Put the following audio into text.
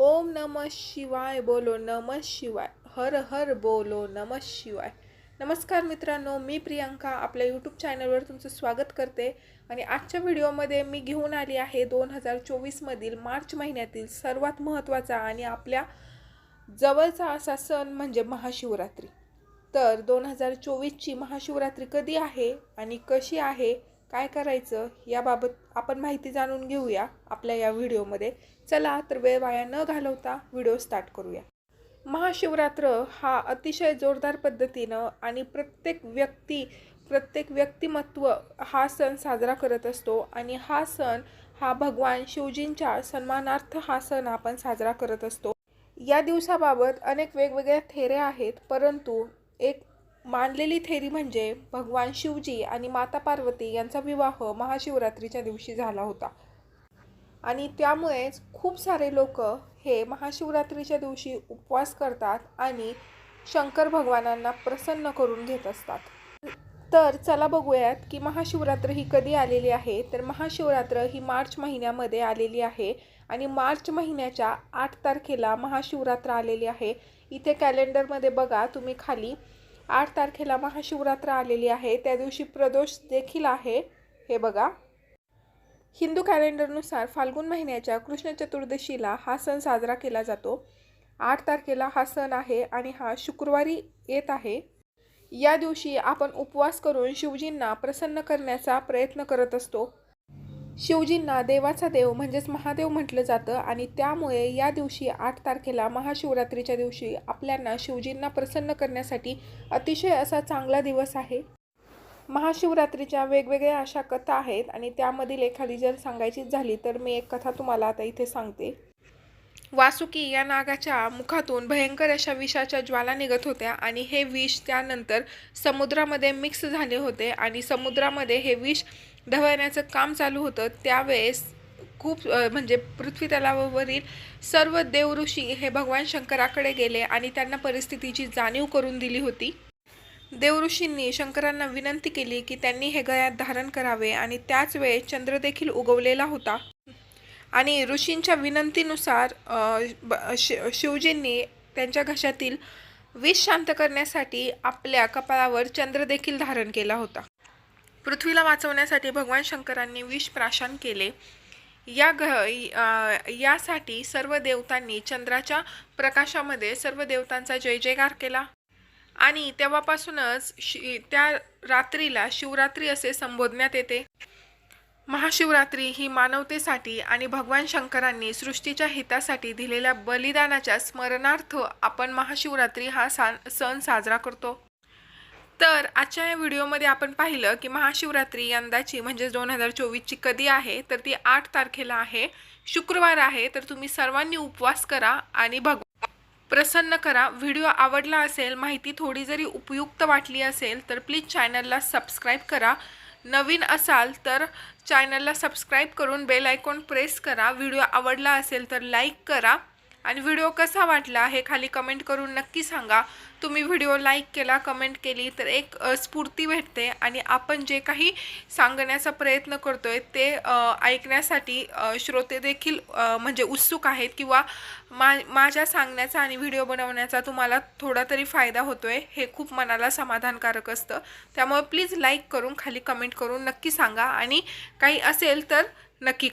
ओम नम शिवाय बोलो नम शिवाय. हर हर बोलो नम शिवाय. नमस्कार मित्रांनो मी प्रियांका आपल्या यूट्यूब चॅनलवर तुमचं स्वागत करते. आणि आजच्या व्हिडिओमध्ये मी घेऊन आली आहे दोन हजार चोवीसमधील मार्च महिन्यातील सर्वात महत्त्वाचा आणि आपल्या जवळचा असा सण म्हणजे महाशिवरात्री. तर दोन हजार चोवीसची महाशिवरात्री कधी आहे आणि कशी आहे काय करायचं याबाबत आपण माहिती जाणून घेऊया आपल्या या व्हिडिओमध्ये. चला तर वेळ वाया न घालवता व्हिडिओ स्टार्ट करूया. महाशिवरात्र हा अतिशय जोरदार पद्धतीनं आणि प्रत्येक व्यक्ती प्रत्येक व्यक्तिमत्व हा सण साजरा करत असतो आणि हा सण हा भगवान शिवजींच्या सन्मानार्थ हा सण आपण साजरा करत असतो. या दिवसाबाबत अनेक वेगवेगळ्या थेऱ्या आहेत परंतु एक मानलेली थेरी म्हणजे भगवान शिवजी आणि माता पार्वती यांचा विवाह महाशिवरात्रीच्या दिवशी झाला होता. आणि त्यामुळेच खूप सारे लोक हे महाशिवरात्रीच्या दिवशी उपवास करतात आणि शंकर भगवानांना प्रसन्न करून घेत असतात. तर चला बघूयात की महाशिवरात्र ही कधी आलेली आहे? तर महाशिवरात्र ही मार्च महिन्यामध्ये आलेली आहे आणि मार्च महिन्याच्या आठ तारखेला महाशिवरात्र आलेली आहे. इथे कॅलेंडरमध्ये बघा तुम्ही खाली आठ तारखेला महाशिवरात्र आलेली आहे. त्या दिवशी प्रदोष देखील आहे. हे बघा. हिंदू कॅलेंडरनुसार फाल्गुन महिन्याच्या कृष्ण चतुर्दशीला हा सण साजरा केला जातो. आठ तारखेला हा सण आहे आणि हा शुक्रवारी येत आहे. या दिवशी आपण उपवास करून शिवजींना प्रसन्न करण्याचा प्रयत्न करत असतो. शिवजींना देवाचा देव म्हणजेच महादेव म्हटलं जातं आणि त्यामुळे या दिवशी आठ तारखेला महाशिवरात्रीच्या दिवशी आपल्यांना शिवजींना प्रसन्न करण्यासाठी अतिशय असा चांगला दिवस आहे. महाशिवरात्रीच्या वेगवेगळ्या अशा कथा आहेत आणि त्यामधील एखादी जर सांगायचीच झाली तर मी एक कथा तुम्हाला आता इथे सांगते. वासुकी या नागाच्या मुखातून भयंकर अशा विषाच्या ज्वाला निघत होत्या आणि हे विष त्यानंतर समुद्रामध्ये मिक्स झाले होते आणि समुद्रामध्ये हे विष ढवळण्याचं काम चालू होतं. त्यावेळेस खूप म्हणजे पृथ्वी तलावावरील सर्व देवऋषी हे भगवान शंकराकडे गेले आणि त्यांना परिस्थितीची जाणीव करून दिली होती. देवऋषींनी शंकरांना विनंती केली की त्यांनी हे गळ्यात धारण करावे आणि त्याच वेळेस चंद्र देखील उगवलेला होता. आणि ऋषींच्या विनंतीनुसार ब- शि- शिवजींनी त्यांच्या घशातील विष शांत करण्यासाठी आपल्या कपाळावर चंद्र देखील धारण केला होता. पृथ्वीला वाचवण्यासाठी भगवान शंकरांनी विष प्राशन केले. या घ यासाठी सर्व देवतांनी चंद्राच्या प्रकाशामध्ये सर्व देवतांचा जय जयकार केला. आणि तेव्हापासूनच शि त्या रात्रीला शिवरात्री असे संबोधण्यात येते. महाशिवरात्री ही मानवतेसाठी आणि भगवान शंकरांनी सृष्टीच्या हितासाठी दिलेल्या बलिदानाच्या स्मरणार्थ आपण महाशिवरात्री हा सा सण साजरा करतो. तर आजच्या या व्हिडिओमध्ये आपण पाहिलं की महाशिवरात्री यंदाची म्हणजेच दोन हजार चोवीसची कधी आहे तर ती आठ तारखेला आहे. शुक्रवार आहे तर तुम्ही सर्वांनी उपवास करा आणि भग प्रसन्न करा. व्हिडिओ आवडला असेल माहिती थोडी जरी उपयुक्त वाटली असेल तर प्लीज चॅनलला सबस्क्राईब करा. नवीन असाल तर चॅनलला सबस्क्राईब करून बेल आयकॉन प्रेस करा. व्हिडिओ आवडला असेल तर लाईक करा. आणि व्हिडिओ कसा वाटला हे खाली कमेंट करून नक्की सांगा. तुम्ही व्हिडिओ लाईक केला कमेंट केली तर एक स्फूर्ती भेटते आणि आपण जे काही सांगण्याचा प्रयत्न करतोय ते ऐकण्यासाठी श्रोते देखील म्हणजे उत्सुक आहेत किंवा मा माझ्या सांगण्याचा आणि व्हिडिओ बनवण्याचा तुम्हाला थोडा तरी फायदा होतोय हे खूप मनाला समाधानकारक असतं. त्यामुळे प्लीज लाईक करून खाली कमेंट करून नक्की सांगा आणि काही असेल तर नक्की